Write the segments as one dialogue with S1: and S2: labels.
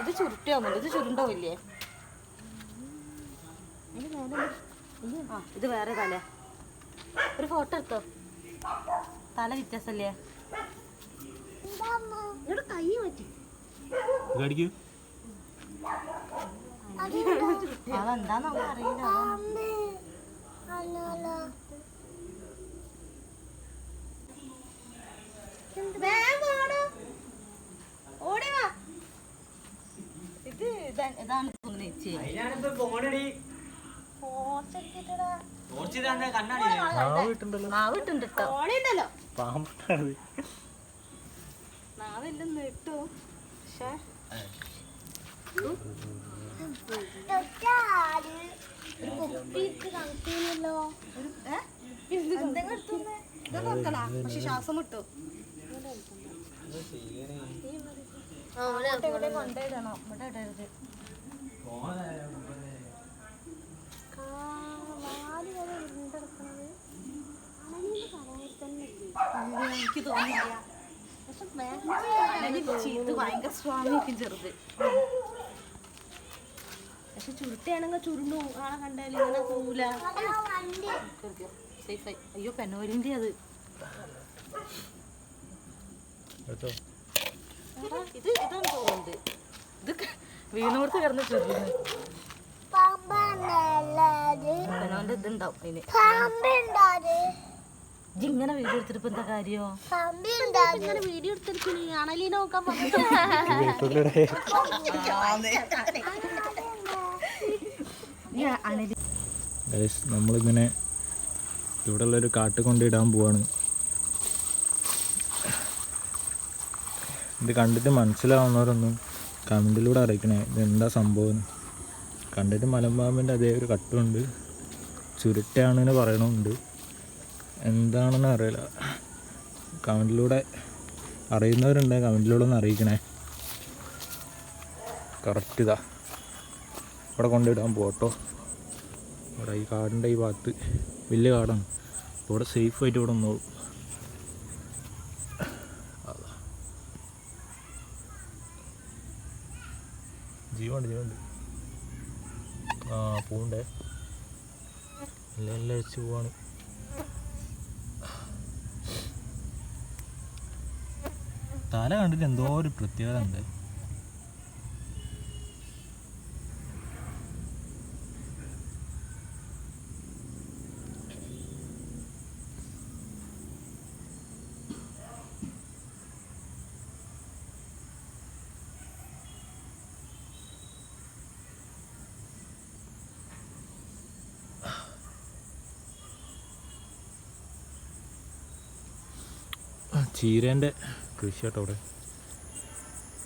S1: ഇത് ചുരുട്ടിയാവുന്നുണ്ട് ഇത് ചുരുണ്ടാവില്ലേ? ആ ഇത് വേറെ തല. ഒരു ഫോട്ടോ എടുത്തോ? തല വ്യത്യാസല്ലേ?
S2: ഇങ്ങോട്ട് കൈ
S3: കടിക്കൂ
S1: അതെന്താന്ന് നമുക്ക് അറിയില്ല നാവില്ലെന്ന് ഇട്ടു. പക്ഷേ എന്തെങ്കിലും പക്ഷെ ശ്വാസം ഇവിടെ കൊണ്ടുപോയിടണം. ഇവിടെ ഇടരുത്. എനിക്ക് തോന്നില്ല ഇത് ഭയങ്കര ആയിരിക്കും ചെറുത്.
S2: പക്ഷെ ചുരുട്ടയാണെങ്കിൽ ചുരുണ്ടു ആളെ കണ്ടാൽ ഇങ്ങനെ പോവില്ല
S1: സേഫായി അയ്യോ പെനോലിന്റെ അത്. ഇത് ഇതാണ് തോന്നുന്നുണ്ട്. ഇത് വീണോടത്ത് കിടന്ന് ചെറുത് പെനോന്റെ ഇതുണ്ടാവും അതിന്. ഇജ്ജ് ഇങ്ങനെ വീഡിയോ എടുത്തിട്ട് എന്താ കാര്യോ?
S2: ഇങ്ങനെ വീഡിയോ എടുത്തിരിക്കണി നോക്കാൻ
S1: അണലി
S3: ഗൈസ് നമ്മളിങ്ങനെ ഇവിടെ ഉള്ളൊരു കാട്ട് കൊണ്ടിടാൻ പോവാണ്. ഇത് കണ്ടിട്ട് മനസ്സിലാവുന്നവരൊന്നും കമന്റിലൂടെ അറിയിക്കണേ ഇതെന്താ സംഭവം കണ്ടിട്ട് മലമ്പാമ്പിന്റെ അതേ ഒരു കട്ടുണ്ട്. ചുരുട്ടാണെന്ന് പറയണമുണ്ട് എന്താണെന്ന് അറിയില്ല. കമന്റിലൂടെ അറിയുന്നവരുണ്ട് കമന്റിലൂടെ ഒന്ന് അറിയിക്കണേ. കറക്റ്റ് ഇതാ. ഇവിടെ കൊണ്ടിടാൻ പോട്ടോ ഇവിടെ ഈ കാടിന്റെ ഈ ഭാഗത്ത് വലിയ കാടാണ്. അപ്പോൾ ഇവിടെ സേഫായിട്ട് ഇവിടെ നിന്നോളൂ. ജീവനുണ്ട് ജീവണ്ട് ആ പൂണ്ടേ നല്ല നല്ല അഴിച്ച് പോവാണ്. തല കണ്ടിട്ട് എന്തോ ഒരു പ്രത്യേകത ഉണ്ട്. ചീരേന്റെ കൃഷി കേട്ടോ അവിടെ.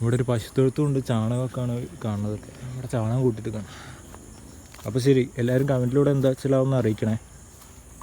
S3: ഇവിടെ ഒരു പശുത്തൊഴുത്തും ഉണ്ട് ചാണകമൊക്കെയാണ് കാണുന്നതൊക്കെ ഇവിടെ ചാണകം കൂട്ടിയിട്ട് കാണും അപ്പോൾ ശരി എല്ലാവരും കമന്റിലൂടെ എന്താ വെച്ചാൽ അറിയിക്കണേ.